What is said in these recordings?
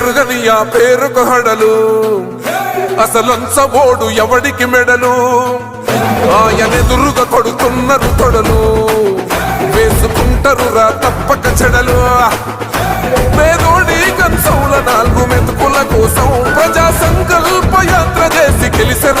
భయమెరుగని ఆ పేరుకు హడలు. అసలంచబోడు ఎవడికి మెడలు? ఆయనెదురుగా కొడుతున్నారు తొడలు. వేసుకుంటారు రా తప్పక చెడలు. పేదోడి కన్సౌల నాలుగు మెతుకుల కోసం ప్రజా సంకల్ప యాత్ర చేసి గెలిసిన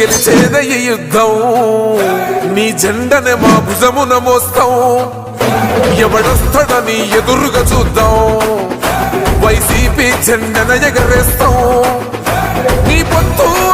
గెలిచేద ఈ యుద్ధం. నీ జెండనే మా భుజమున మోస్తాం. ఎవడొస్తాడని ఎదురుగా చూద్దాం. వైసీపీ జెండన ఎగరేస్తాం. నీ పొత్తు